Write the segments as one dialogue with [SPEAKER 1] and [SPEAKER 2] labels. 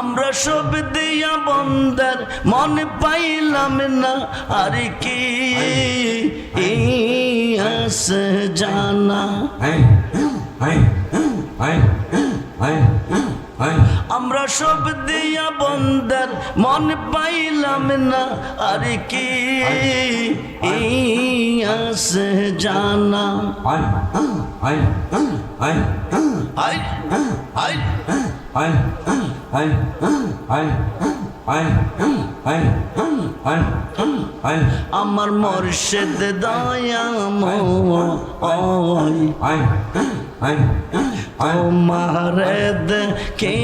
[SPEAKER 1] আমরা সব দিয়া বন্দার মন পাইলাম না আর কি? আছে জানা। আমরা সব দিয়া বন্দার মন পাইলাম না আর কি? আছে জানা। আই আই। আমার দয়াময় তোমারে দেখে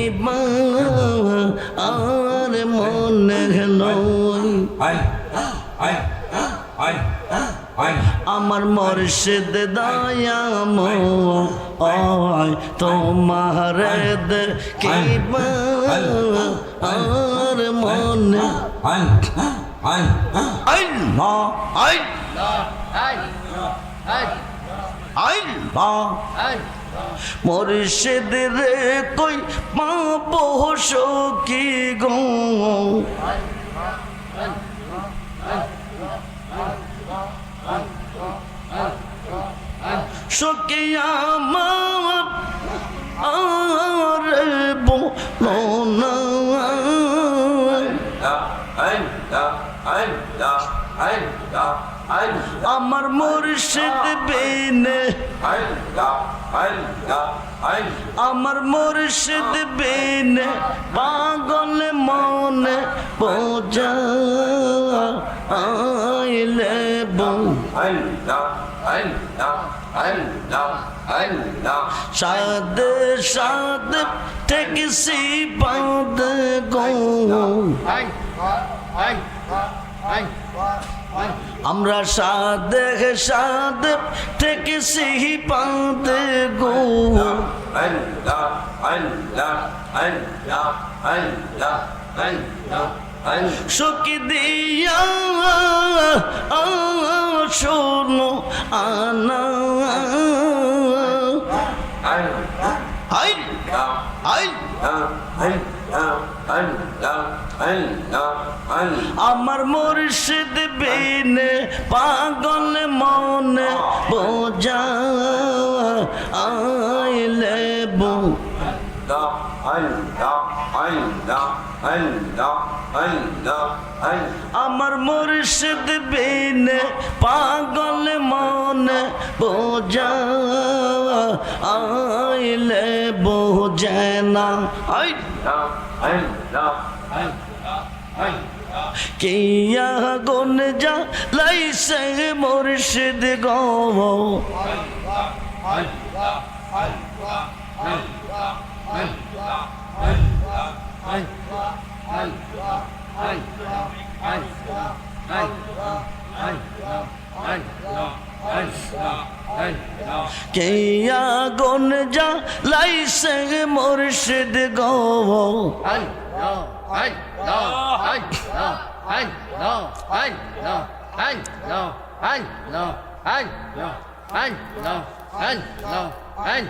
[SPEAKER 1] আর মনে নয় আমার মর্শেদ দয়াময় তোমারে দেখে আর মনে। মর্শেদ রে কই পাবো সখী গো? সখী আমার আর বোনা আমার মুর্শিদ বিনে, আমার মুর্শিদ বিনে পাগল মনে বোঝা আইলে বউ। সাদ সাদ ঠেকসি বাঁধ গো আমরা সাদে সাদ ঠেকসি বাঁধ গো আমার মুর্শিদ বিনে পাগল মনে বোঝা আইলে বউ আমার মুর্শিদ বিনে পাগল মনে বোঝা আইলে বোঝে না। কিয়া গুন যা লাইসে মুর্শিদ গো। কিয়া গুন যা লাইসে মুর্শিদ গো
[SPEAKER 2] আল্লাহ আল্লাহ আগুন নিবা আইলে নিবে না আই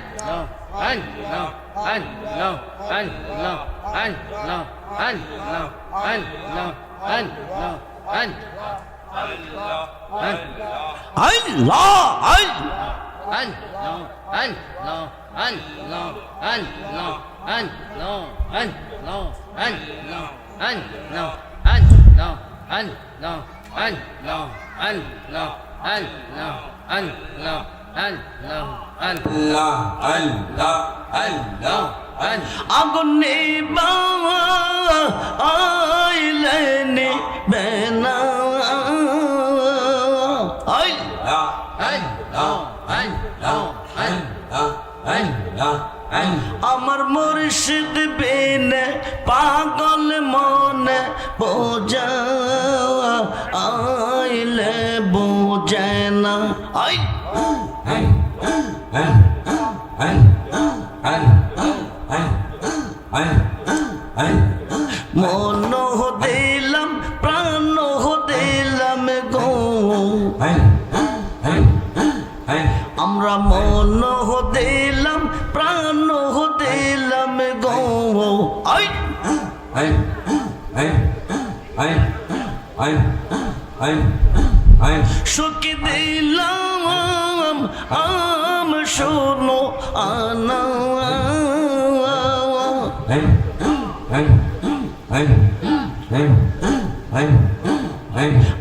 [SPEAKER 2] and no and no and no and
[SPEAKER 1] الله الله الله
[SPEAKER 2] الله الله الله الله الله Allah, Allah, Allah, Allah.
[SPEAKER 1] আমার মুর্শিদ বিনে পাগল মনে বোঝা। আইলে বোঝে না। আই মন দিলাম, প্রাণ দিলাম গো। আমরা মন দিলাম, প্রাণ দিলাম গো। আই! আই আই আই আই সুখ দিলাম নাম শোনো আনা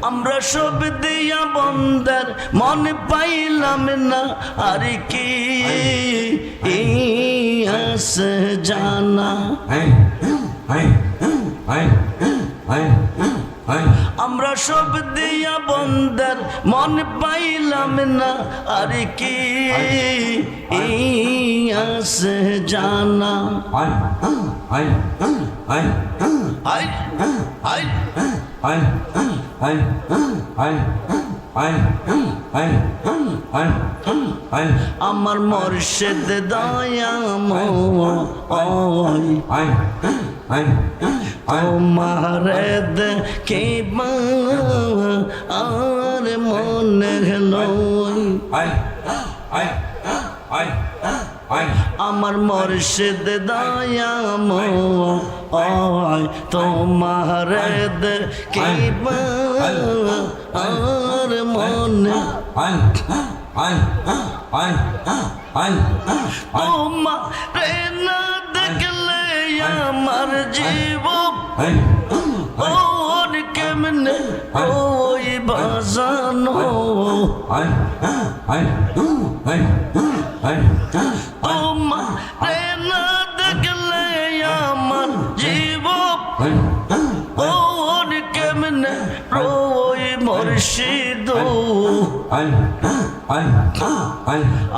[SPEAKER 1] আমরা সব দিয়া বন্দার মন পাইলাম না আর কি ইহাস জানা আমরা সব দিয়া বন্দার মন পাইলাম না আর কি আসে জানা আমার মর্ষেদ দয়া ময় আমার কে আর মনে নয় আমার মর্ষেদ আয় তোমার কে আর মনে। তোমার না দেখলে আমার জীব ওর কেমনে ওই বাজানো তোমার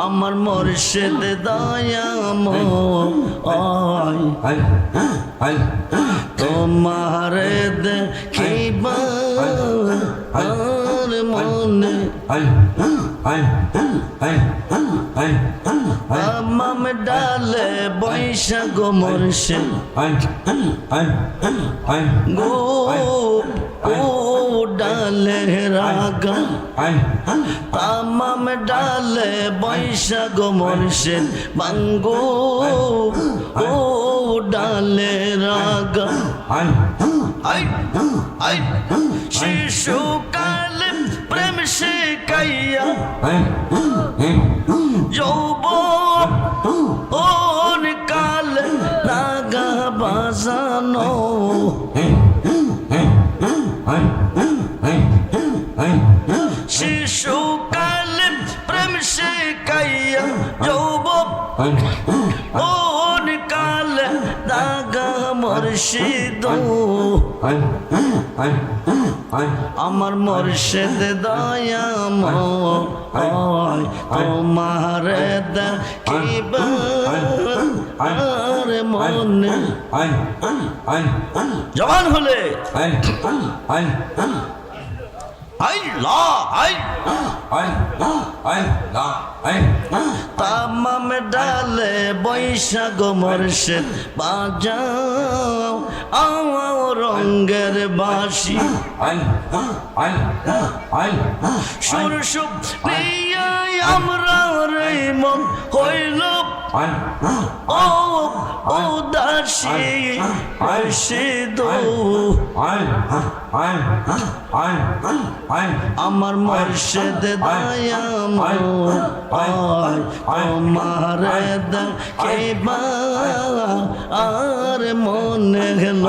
[SPEAKER 1] আমার মর্ষেদ দয়াম তোমার দেখিবা মনে আমাম ডালে বৈশাখ মরশে গো ও ডালে রাগা আমাম ডালে বৈশাখ মরশে বাঙ্গো ও ডালে রাগা শিশুকাল প্রেম শিখাইয়া যৌব ওন কাল লাগা বাজানো। শিশুকাল প্রেম শিখাইয়া যৌব মুর্শিদ আমার মর্শেদ দায়াম তোমার দেখিবার মন জবান হলে তামাম ডালে বৈশাখ মর্শেদ বাজাও আও রঙ্গের বাসি সুর সুপ আমরা রে মন হইল। ও ও দাসী মুর্শিদ আমার মর্ষেদ আমার আর মনে গেল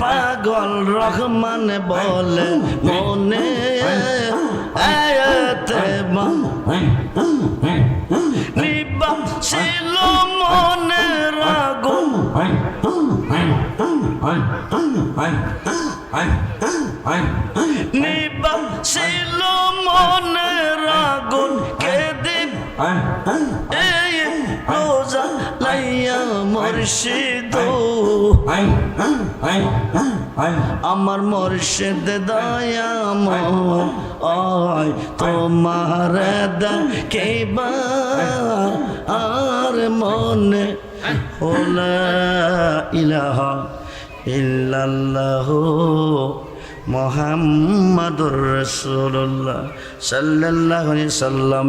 [SPEAKER 1] পাগল রহমান বলে মনে ছিল মনে রাগুন নিবা ছিল মনে রাগুন কেদিন এই রোজা লাইয়া মুর্শিদ। আমার মুর্শিদ দয়াম আয় তোমার কেবা আর মনে ওলা ইলাহা ইল্লাল্লাহ মোহাম্মদুর রসুল্লাহ সাল্লাল্লাহু সাল্লাম।